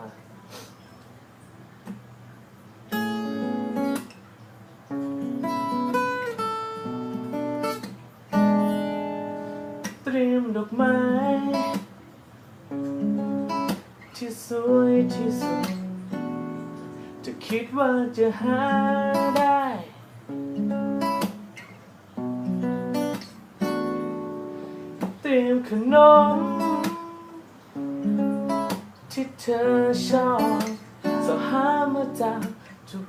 มาเตรียมดอกไม้ที่สวยที่สุดจะคิดว่าจะหาได้ เตรียมขนม ที่เธอชอบสหามาจาก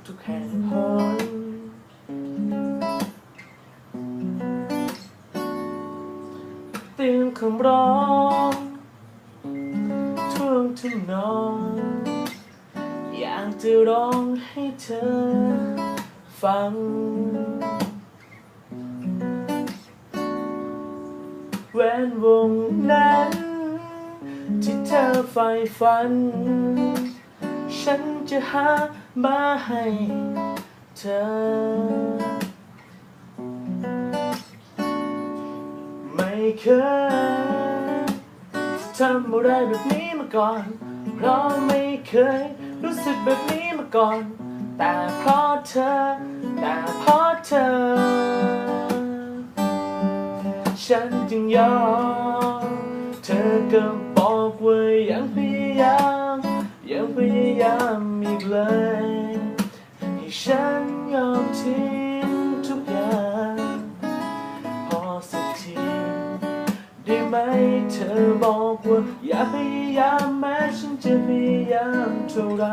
ทุกๆแห่งหนเตียมคำร้องท่วงทำนอง อยากจะร้องให้เธอฟังแหวนวงนั้น ธอใฝ่ฝัน ฉันจะหามาให้เธอ ไม่เคยทำอะไรแบบนี้มาก่อน เพราะไม่เคยรู้สึกแบบนี้มาก่อน แต่เพราะเธอ แต่เพราะเธอ ฉันจึงยอม เธอก็ ว่ายังพยายามยังพยายามอีกเลยให้ฉันยอมทิ้งทุกอย่างพอสักทีได้ไหมเธอบอกว่าอย่าพยายามแม้ฉันจะพยายามเท่าไร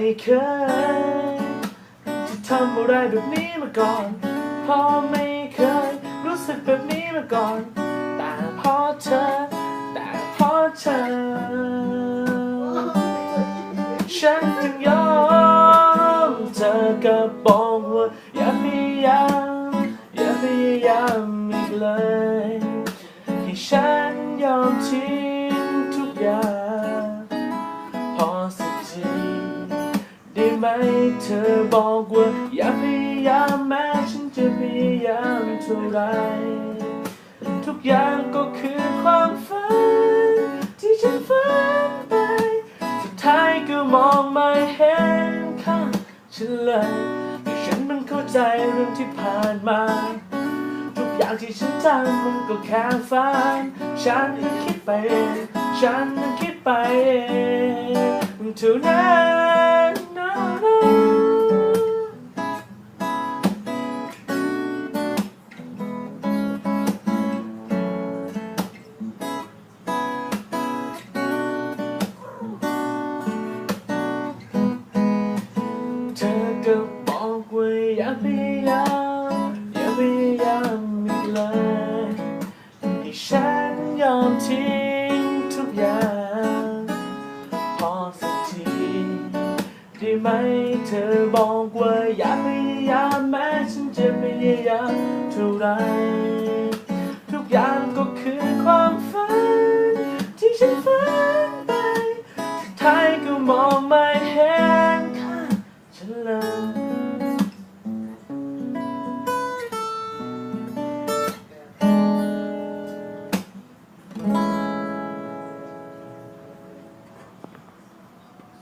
เคยที่ทำอะไรแบบนี้มาก่อนเพราะไม่เคยรู้สึกแบบนี้มาก่อน แต่เพราะเธอ แต่เพราะเธอ ฉันจึงยอมเธอก็บอกว่าอย่าพยายามอย่าพยายามอีกเลย ไหม เธอบอกว่าอย่าพยายามแม้ฉันจะพยายามเท่าไร ทุกอย่างก็คือความฝัน ที่ฉันฝันไป สุดท้ายก็มองไม่เห็นค่าฉันเลยแต่ฉันมันเข้าใจเรื่องที่ผ่านมา ทุกอย่างที่ฉันทำมันก็แค่ฝัน ฉันนั้นคิดไป ฉันนั้นคิดไปเองเท่านั้น พยายามอย่าพยายามอีกเลยให้ฉันยอมทิ้งทุกอย่างพอสักทีได้ไหมเธอบอกว่าอย่าพยายามแม้ฉันจะพยายามเท่าไรทุกอย่างก็คือความฝันที่ฉันฝันไปสุดท้ายก็มองไม่เห็นค่าฉันเลย